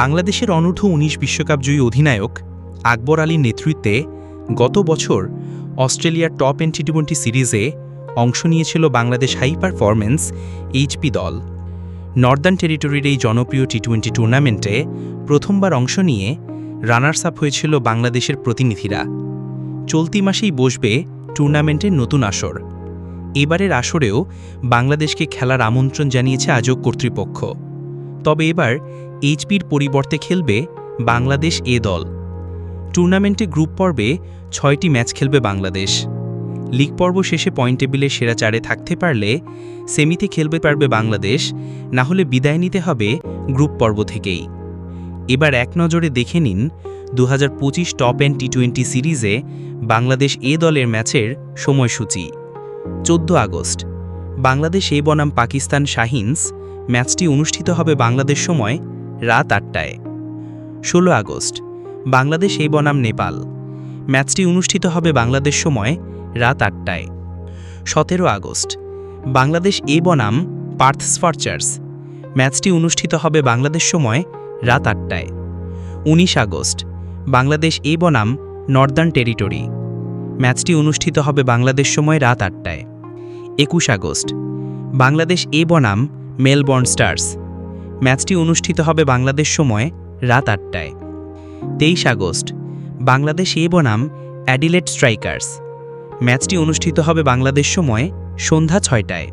বাংলাদেশের অনূর্ধ্ব উনিশ বিশ্বকাপজয়ী অধিনায়ক আকবর আলীর নেতৃত্বে গত বছর অস্ট্রেলিয়ার টপ এন টি টোয়েন্টি সিরিজে অংশ নিয়েছিল বাংলাদেশ হাই পারফরম্যান্স এইচপি দল। নর্দার্ন টেরিটরির এই জনপ্রিয় টি টোয়েন্টি টুর্নামেন্টে প্রথমবার অংশ নিয়ে রানার্স আপ হয়েছিল বাংলাদেশের প্রতিনিধিরা। চলতি মাসেই বসবে টুর্নামেন্টের নতুন আসর। এবারের আসরেও বাংলাদেশকে খেলার আমন্ত্রণ জানিয়েছে আজব কর্তৃপক্ষ। তবে এবার এইচপির পরিবর্তে খেলবে বাংলাদেশ এ দল। টুর্নামেন্টে গ্রুপ পর্বে ছয়টি ম্যাচ খেলবে বাংলাদেশ। লিগ পর্ব শেষে পয়েন্ট টেবিলে সেরা চারে থাকতে পারলে সেমিতে খেলবে পারবে বাংলাদেশ, না হলে বিদায় নিতে হবে গ্রুপ পর্ব থেকেই। এবার এক নজরে দেখে নিন দু হাজার পঁচিশ টপ অ্যান্ড টি টোয়েন্টি সিরিজে বাংলাদেশ এ দলের ম্যাচের সময়সূচি। চোদ্দ আগস্ট, বাংলাদেশ এ বনাম পাকিস্তান শাহিনস, ম্যাচটি অনুষ্ঠিত হবে বাংলাদেশ সময় রাত আটটায়। ষোলো আগস্ট, বাংলাদেশ এই বনাম নেপাল। ম্যাচটি অনুষ্ঠিত হবে বাংলাদেশ সময় রাত আটটায়। সতেরো আগস্ট, বাংলাদেশ এ বনাম পার্থ স্ফার্চার্স ম্যাচটি অনুষ্ঠিত হবে বাংলাদেশ সময় রাত আটটায়। উনিশ আগস্ট, বাংলাদেশ এ বনাম নর্দার্ন টেরিটরি। ম্যাচটি অনুষ্ঠিত হবে বাংলাদেশ সময় রাত আটটায়। একুশ আগস্ট, বাংলাদেশ এ বনাম মেলবোর্ন স্টার্স। ম্যাচটি অনুষ্ঠিত হবে বাংলাদেশ সময় রাত আটটায়। তেইশ আগস্ট, বাংলাদেশ এ বনাম অ্যাডিলেট স্ট্রাইকার্স। ম্যাচটি অনুষ্ঠিত হবে বাংলাদেশ সময় সন্ধ্যা ছয়টায়।